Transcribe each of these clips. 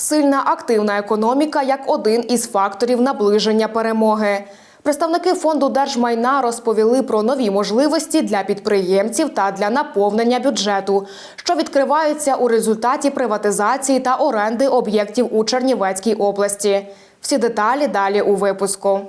Сильна активна економіка як один із факторів наближення перемоги. Представники фонду держмайна розповіли про нові можливості для підприємців та для наповнення бюджету, що відкриваються у результаті приватизації та оренди об'єктів у Чернівецькій області. Всі деталі далі у випуску.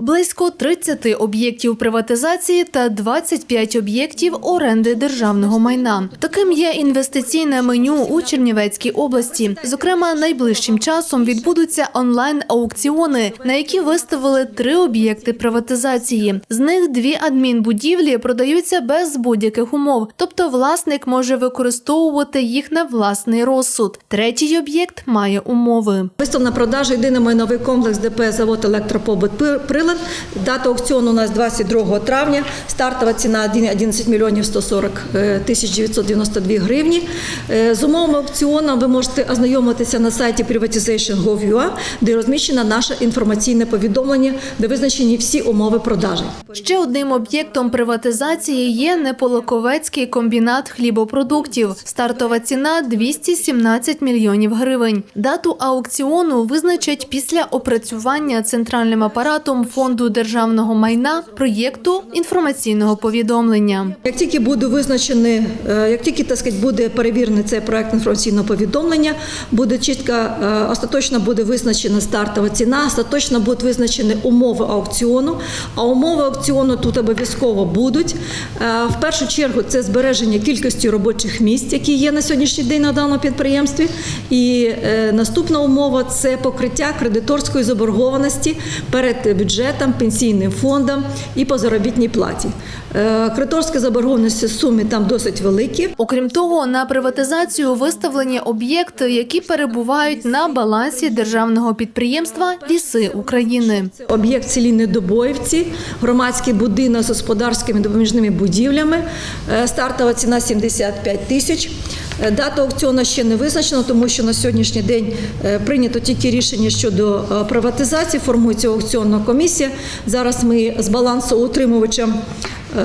Близько 30 об'єктів приватизації та 25 об'єктів оренди державного майна. Таким є інвестиційне меню у Чернівецькій області. Зокрема, найближчим часом відбудуться онлайн-аукціони, на які виставили три об'єкти приватизації. З них дві адмінбудівлі продаються без будь-яких умов, тобто власник може використовувати їх на власний розсуд. Третій об'єкт має умови. Вистав на продажу єдиний майновий комплекс ДП завод електропобут Пи- Прилад. Дата аукціону у нас 22 травня. Стартова ціна 11 мільйонів 140 е, тисяч 992 гривні. Е, З умовами аукціону ви можете ознайомитися на сайті privatization.gov.ua, де розміщено наше інформаційне повідомлення, де визначені всі умови продажі. Ще одним об'єктом приватизації є Неполоковецький комбінат хлібопродуктів. Стартова ціна 217 мільйонів гривень. Дату аукціону визначать після опрацювання центральним апаратом фонду державного майна проєкту інформаційного повідомлення. Як тільки буде визначений, е, як тільки так сказати, буде перевірений цей проект інформаційного повідомлення, буде чітко е, остаточно буде визначена стартова ціна, остаточно будуть визначені умови аукціону. А умови аукціону тут обов'язково будуть. Е, В першу чергу це збереження кількості робочих місць, які є на сьогоднішній день на даному підприємстві. І е, наступна умова це покриття кредиторської заборгованості перед бюджетом, пенсійним фондом і по заробітній платі. Е, Кредиторські заборгованості суми там досить великі. Окрім того, на приватизацію виставлені об'єкти, які перебувають на балансі державного підприємства Ліси України. Це об'єкт в селі Недобоївці, громадський будинок з господарськими допоміжними будівлями. Е, Стартова ціна 75 тисяч. Е, Дата аукціону ще не визначена, тому що на сьогоднішній день е, прийнято тільки рішення щодо е, приватизації, формується аукціонна комісія. Зараз ми з балансу утримувачем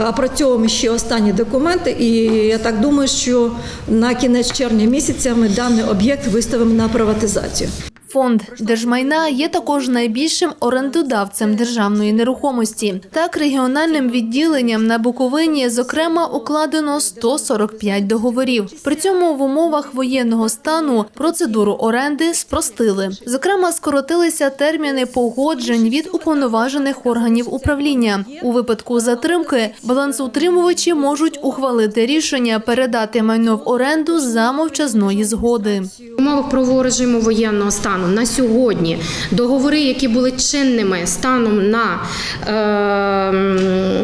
опрацьовуємо ще останні документи, і я так думаю, що на кінець червня місяця ми даний об'єкт виставимо на приватизацію. Фонд держмайна є також найбільшим орендодавцем державної нерухомості. Так, регіональним відділенням на Буковині, зокрема, укладено 145 договорів. При цьому в умовах воєнного стану процедуру оренди спростили. Зокрема, скоротилися терміни погоджень від уповноважених органів управління. У випадку затримки балансоутримувачі можуть ухвалити рішення передати майно в оренду за мовчазної згоди. В умовах правового режиму воєнного стану на сьогодні договори, які були чинними станом на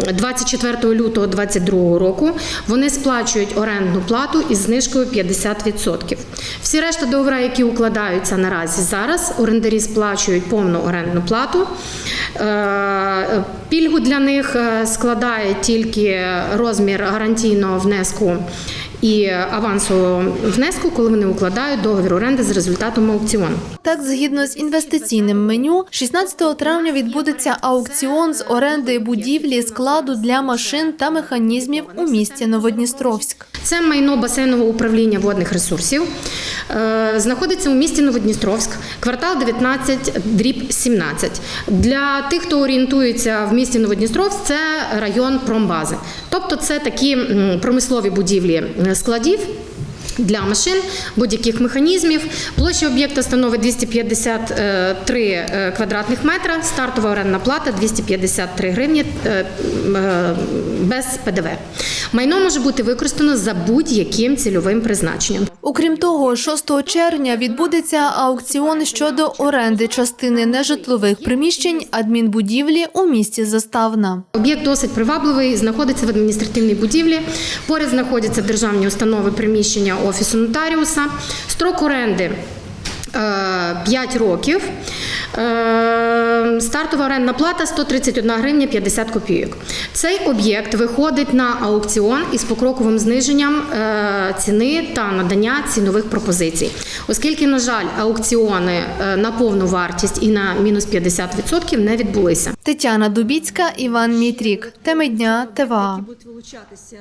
е, 24 лютого 2022 року, вони сплачують орендну плату із знижкою 50%. Всі решта договори, які укладаються наразі зараз, орендарі сплачують повну орендну плату. Е, Пільгу для них е, складає тільки розмір гарантійного внеску і авансового внеску, коли вони укладають договір оренди з результатом аукціону. Так, згідно з інвестиційним меню, 16 травня відбудеться аукціон з оренди будівлі складу для машин та механізмів у місті Новодністровськ. Це майно басейнового управління водних ресурсів. Е, Знаходиться у місті Новодністровськ, квартал 19, дріб 17. Для тих, хто орієнтується в місті Новодністровськ, це район промбази. Тобто це такі промислові будівлі е, складів. Для машин будь-яких механізмів площа об'єкта становить 253 е, квадратних метра. Стартова орендна плата 253 гривні без ПДВ. Майно може бути використано за будь-яким цільовим призначенням. Окрім того, 6 червня відбудеться аукціон щодо оренди частини нежитлових приміщень адмінбудівлі у місті Заставна. Об'єкт досить привабливий, знаходиться в адміністративній будівлі. Поряд знаходяться державні установи приміщення офісу нотаріуса. Строк оренди. 5 років. Е, Стартова орендна плата 131 гривня 50 копійок. Цей об'єкт виходить на аукціон із покроковим зниженням е, ціни та надання цінових пропозицій. Оскільки, на жаль, аукціони е, на повну вартість і на мінус 50% не відбулися. Тетяна Дубіцька, Іван Мітрік. Теми дня ТВА. вилучатися